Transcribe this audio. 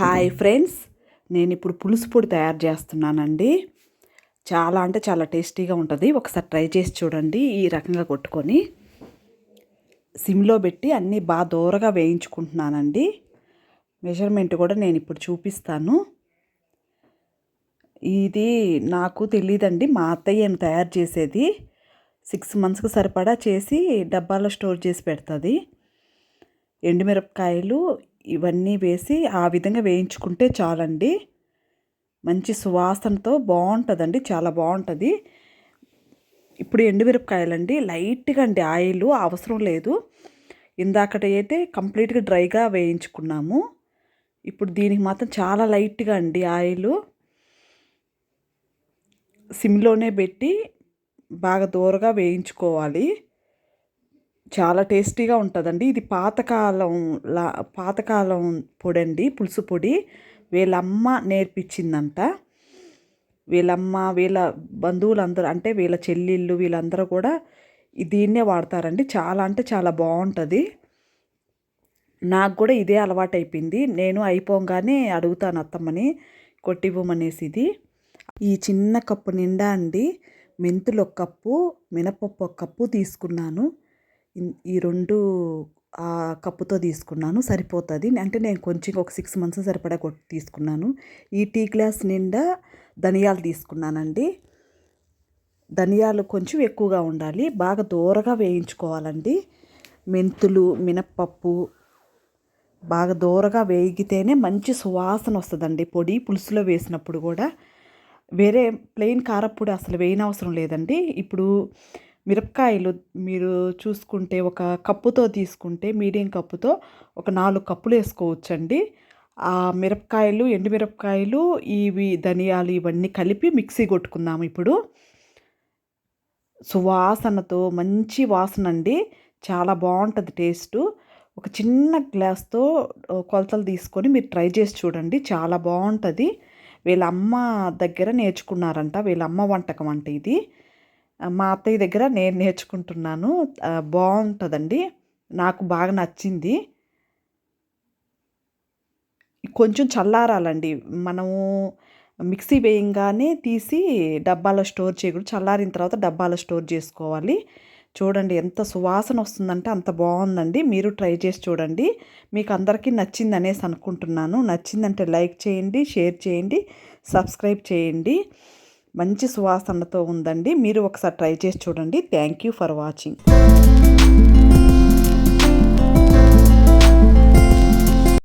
Hi friends నేను ఇప్పుడు పులుసు పొడి తయారు చేస్తున్నానండి. చాలా అంటే చాలా టేస్టీగా ఉంటుంది. ఒకసారి ట్రై చేసి చూడండి ఈ రకంగా కొట్టుకొని. సిమ్లో పెట్టి అన్నీ బాగా దూరగా వేయించుకుంటున్నానండి. మెజర్మెంట్ కూడా నేను ఇప్పుడు చూపిస్తాను. ఇది నాకు తెలియదండి మా అత్తయ్య తయారు చేసేది. సిక్స్ మంత్స్కి సరిపడా చేసి డబ్బాలో స్టోర్ చేసి పెడుతుంది. ఎండుమిరపకాయలు ఇవన్నీ వేసి ఆ విధంగా వేయించుకుంటే చాలండి. మంచి సువాసనతో బాగుంటుందండి చాలా బాగుంటుంది. ఇప్పుడు ఎండుమిరపకాయలండి లైట్గా అండి ఆయిల్ అవసరం లేదు. ఇందాకటి అయితే కంప్లీట్గా డ్రైగా వేయించుకున్నాము. ఇప్పుడు దీనికి మాత్రం చాలా లైట్గా అండి ఆయిల్. సిమ్లోనే పెట్టి బాగా దూరగా వేయించుకోవాలి. చాలా టేస్టీగా ఉంటుందండి. ఇది పాతకాలం లా పాతకాలం పొడి అండి పులుసు పొడి. వీళ్ళమ్మ నేర్పించిందంట. వీళ్ళమ్మ వీళ్ళ బంధువులందరూ అంటే వీళ్ళ చెల్లిళ్ళు వీళ్ళందరూ కూడా దీన్నే వాడతారండి. చాలా అంటే చాలా బాగుంటుంది. నాకు కూడా ఇదే అలవాటు అయిపోయింది నేను అయిపోగానే అడుగుతాను అత్తమ్మని కొట్టివ్వమనేసి ఇది ఈ చిన్న కప్పు నిండా అండి మెంతులు ఒక కప్పు మినపప్పు ఒక కప్పు తీసుకున్నాను. ఈ రెండు ఆ కప్పుతో తీసుకున్నాను సరిపోతుంది. అంటే నేను కొంచెం ఒక సిక్స్ మంత్స్ సరిపడా కొట్టి తీసుకున్నాను. ఈ టీ గ్లాస్ నిండా ధనియాలు తీసుకున్నానండి. ధనియాలు కొంచెం ఎక్కువగా ఉండాలి. బాగా దూరగా వేయించుకోవాలండి. మెంతులు మినప్పప్పు బాగా దూరగా వేగితేనే మంచి సువాసన వస్తుందండి పొడి. పులుసులో వేసినప్పుడు కూడా వేరే ప్లెయిన్ కారప్పొడి అసలు వేయనవసరం లేదండి. ఇప్పుడు మిరపకాయలు మీరు చూసుకుంటే ఒక కప్పుతో తీసుకుంటే మీడియం కప్పుతో ఒక నాలుగు కప్పులు వేసుకోవచ్చండి. ఆ మిరపకాయలు ఎండుమిరపకాయలు ఇవి ధనియాలు ఇవన్నీ కలిపి మిక్సీ కొట్టుకుందాం ఇప్పుడు. సువాసనతో మంచి వాసన అండి. చాలా బాగుంటుంది టేస్టు. ఒక చిన్న గ్లాస్తో కొలతలు తీసుకొని మీరు ట్రై చేసి చూడండి. చాలా బాగుంటుంది. వీళ్ళ అమ్మ దగ్గర నేర్చుకున్నారంట. వీళ్ళ అమ్మ వంటకం అంటే ఇది. మా అత్తయ్య దగ్గర నేను నేర్చుకుంటున్నాను. బాగుంటుందండి. నాకు బాగా నచ్చింది. కొంచెం చల్లారాలండి. మనము మిక్సీ వేయంగానే తీసి డబ్బాలో స్టోర్ చేయకూడదు. చల్లారిన తర్వాత డబ్బాలో స్టోర్ చేసుకోవాలి. చూడండి ఎంత సువాసన వస్తుందంటే అంత బాగుందండి. మీరు ట్రై చేసి చూడండి. మీకు అందరికీ నచ్చింది అనేసి అనుకుంటున్నాను. నచ్చిందంటే లైక్ చేయండి షేర్ చేయండి సబ్స్క్రైబ్ చేయండి. మంచి సువాసనతో ఉందండి. మీరు ఒకసారి ట్రై చేసి చూడండి. Thank you for watching